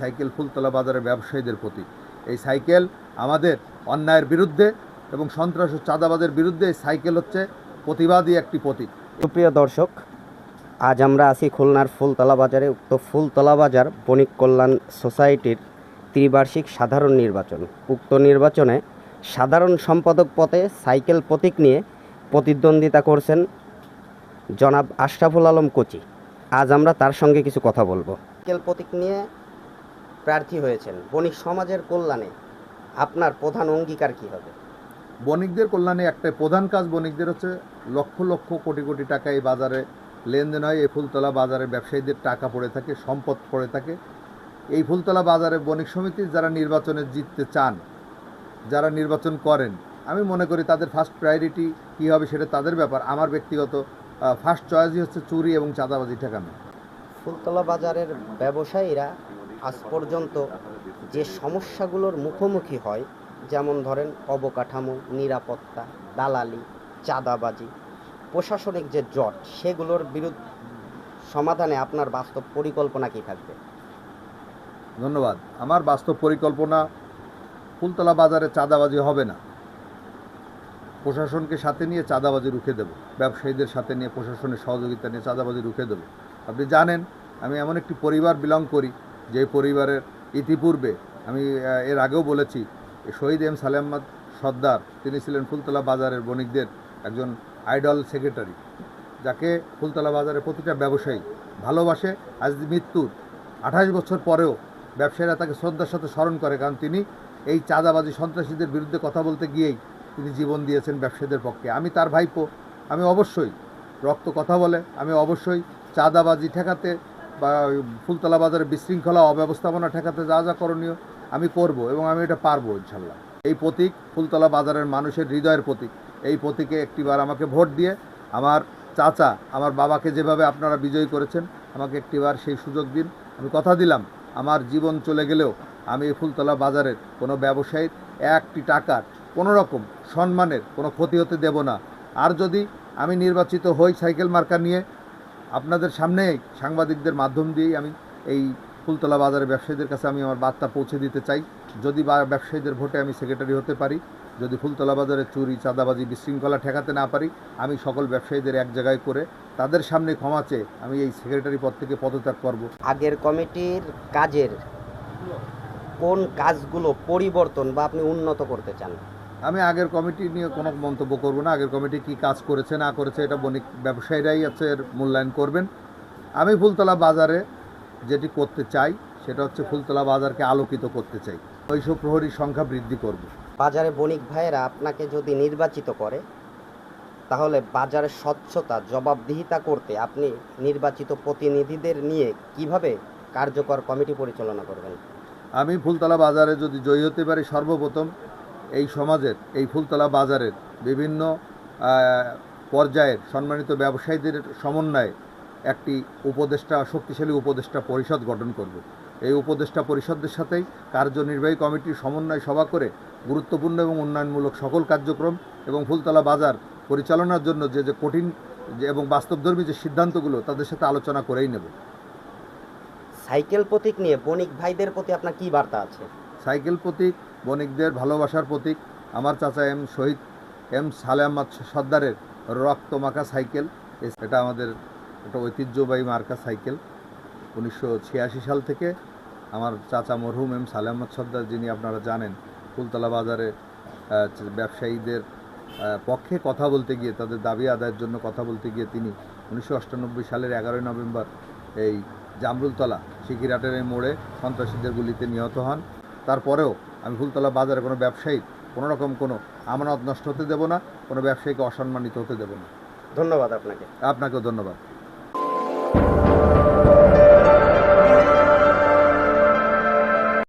Cycle Phultala বাজারের ব্যবসায়ীদের প্রতি। এই সাইকেল আমাদের অন্যায়ের বিরুদ্ধে এবং সন্ত্রাস ও চাঁদাবাদের বিরুদ্ধে এই সাইকেল হচ্ছে প্রতিবাদী একটি প্রতীক। সুপ্রিয় দর্শক, আজ আমরা আছি খুলনার ফুলতলা বাজারে। উক্ত ফুলতলা বাজার বণিক কল্যাণ সোসাইটির ত্রিবার্ষিক সাধারণ নির্বাচন। উক্ত নির্বাচনে সাধারণ সম্পাদক পদে সাইকেল প্রতীক নিয়ে প্রতিদ্বন্দ্বিতা করছেন জনাব আশরাফুল আলম কোচি। আজ আমরা তার সঙ্গে কিছু কথা বলব। সাইকেল প্রতীক নিয়ে প্রার্থী হয়েছেন। বণিক সমাজের কল্যাণে আপনার প্রধান অঙ্গীকার কী হবে? বণিকদের কল্যাণে একটা প্রধান কাজ বণিকদের হচ্ছে লক্ষ লক্ষ কোটি কোটি টাকা এই বাজারে লেনদেন হয়। এই ফুলতলা বাজারে ব্যবসায়ীদের টাকা পড়ে থাকে সম্পদ পড়ে থাকে। এই ফুলতলা বাজারে বণিক সমিতির যারা নির্বাচনে জিততে চান যারা নির্বাচন করেন আমি মনে করি তাদের ফার্স্ট প্রায়োরিটি কী হবে সেটা তাদের ব্যাপার। আমার ব্যক্তিগত ফার্স্ট চয়েসই হচ্ছে চুরি এবং চাঁদাবাজি ঠেকানো। ফুলতলা বাজারের ব্যবসায়ীরা আজ পর্যন্ত যে সমস্যাগুলোর মুখোমুখি হয়, যেমন ধরেন অবকাঠামো, নিরাপত্তা, দালালি, চাঁদাবাজি, প্রশাসনিক যে জট, সেগুলোর বিরুদ্ধে সমাধানে আপনার বাস্তব পরিকল্পনা কী থাকবে? ধন্যবাদ। আমার বাস্তব পরিকল্পনা, ফুলতলা বাজারে চাঁদাবাজি হবে না। প্রশাসনকে সাথে নিয়ে চাঁদাবাজি রুখে দেব। ব্যবসায়ীদের সাথে নিয়ে, প্রশাসনের সহযোগিতা নিয়ে চাঁদাবাজি রুখে দেব। আপনি জানেন, আমি এমন একটি পরিবার বিলং করি যে পরিবারের ইতিপূর্বে, আমি এর আগেও বলেছি, শহীদ এম সালেমাদ সর্দার, তিনি ছিলেন ফুলতলা বাজারের বণিকদের একজন আইডল সেক্রেটারি, যাকে ফুলতলা বাজারের প্রতিটা ব্যবসায়ী ভালোবাসে। আজ মৃত্যুর আঠাশ বছর পরেও ব্যবসায়ীরা তাকে শ্রদ্ধার সাথে স্মরণ করে, কারণ তিনি এই চাঁদাবাজি সন্ত্রাসীদের বিরুদ্ধে কথা বলতে গিয়েই তিনি জীবন দিয়েছেন ব্যবসায়ীদের পক্ষে। আমি তার ভাইপো, আমি অবশ্যই রক্ত কথা বলে, আমি অবশ্যই চাঁদাবাজি ঠেকাতে বা ফুলতলা বাজারে বিশৃঙ্খলা, অব্যবস্থাপনা ঠেকাতে যা যা করণীয়, আমি করব এবং আমি এটা পারব ইনশাল্লাহ। এই প্রতীক ফুলতলা বাজারের মানুষের হৃদয়ের প্রতীক। এই প্রতীকে একটিবার আমাকে ভোট দিয়ে আমার চাচা, আমার বাবাকে যেভাবে আপনারা বিজয়ী করেছেন, আমাকে একটিবার সেই সুযোগ দিন। আমি কথা দিলাম, আমার জীবন চলে গেলেও আমি এই ফুলতলা বাজারের কোনো ব্যবসায়ীর একটি টাকার কোনো রকম সম্মানের কোনো ক্ষতি হতে দেব না। আর যদি আমি নির্বাচিত হই সাইকেল মার্কা নিয়ে আপনাদের সামনেই সাংবাদিকদের মাধ্যম দিয়েই আমি এই ফুলতলা বাজারের ব্যবসায়ীদের কাছে আমি আমার বার্তা পৌঁছে দিতে চাই। যদি বা ব্যবসায়ীদের ভোটে আমি সেক্রেটারি হতে পারি, যদি ফুলতলা বাজারে চুরি, চাঁদাবাজি, বিশৃঙ্খলা ঠেকাতে না পারি, আমি সকল ব্যবসায়ীদের এক জায়গায় করে তাদের সামনে ক্ষমা চেয়ে আমি এই সেক্রেটারি পদ থেকে পদত্যাগ করব। আগের কমিটির কাজের কোন কাজগুলো পরিবর্তন বা আপনি উন্নত করতে চান? আমি আগের কমিটি নিয়ে কোনো মন্তব্য করব না। আগের কমিটি কি কাজ করেছে না করেছে এটা বণিক ব্যবসায়ীরাই আছে এর মূল্যায়ন করবেন। আমি ফুলতলা বাজারে যেটি করতে চাই সেটা হচ্ছে ফুলতলা বাজারকে আলোকিত করতে চাই। ওইসব প্রহরীর সংখ্যা বৃদ্ধি করব। বাজারে বণিক ভাইয়েরা আপনাকে যদি নির্বাচিত করে তাহলে বাজারের স্বচ্ছতা জবাবদিহিতা করতে আপনি নির্বাচিত প্রতিনিধিদের নিয়ে কীভাবে কার্যকর কমিটি পরিচালনা করবেন? আমি ফুলতলা বাজারে যদি জয়ী হতে পারি সর্বপ্রথম এই সমাজের, এই ফুলতলা বাজারের বিভিন্ন পর্যায়ের সম্মানিত ব্যবসায়ীদের সমন্বয়ে একটি উপদেষ্টা, শক্তিশালী উপদেষ্টা পরিষদ গঠন করব। এই উপদেষ্টা পরিষদের সাথেই কার্যনির্বাহী কমিটির সমন্বয় সভা করে গুরুত্বপূর্ণ এবং উন্নয়নমূলক সকল কার্যক্রম এবং ফুলতলা বাজার পরিচালনার জন্য যে যে কঠিন এবং বাস্তবধর্মী যে সিদ্ধান্তগুলো তাদের সাথে আলোচনা করেই নেব। সাইকেল প্রতীক নিয়ে বণিক ভাইদের প্রতি আপনার কি বার্তা আছে? সাইকেল প্রতীক, বণিকদের ভালোবাসার প্রতীক, আমার চাচা এম শহীদ, এম সালে আহমদ সর্দারের রক্তমাখা সাইকেল এটা আমাদের একটা ঐতিহ্যবাহী মার্কা সাইকেল। উনিশশো ছিয়াশি সাল থেকে আমার চাচা মরহুম এম সালে আহমদ সর্দার, যিনি আপনারা জানেন, ফুলতলা বাজারে ব্যবসায়ীদের পক্ষে কথা বলতে গিয়ে, তাদের দাবি আদায়ের জন্য কথা বলতে গিয়ে তিনি উনিশশো সালের এগারোই নভেম্বর এই জামরুলতলা, সিকিরাটের এই মোড়ে সন্ত্রাসীদের গুলিতে নিহত হন। তারপরেও আমি ফুলতলা বাজারে কোনো ব্যবসায়ী কোনো রকম কোনো আমানত নষ্ট হতে দেবো না কোনো ব্যবসায়ীকে অসম্মানিত হতে দেবো না। ধন্যবাদ আপনাকে। আপনাকেও ধন্যবাদ।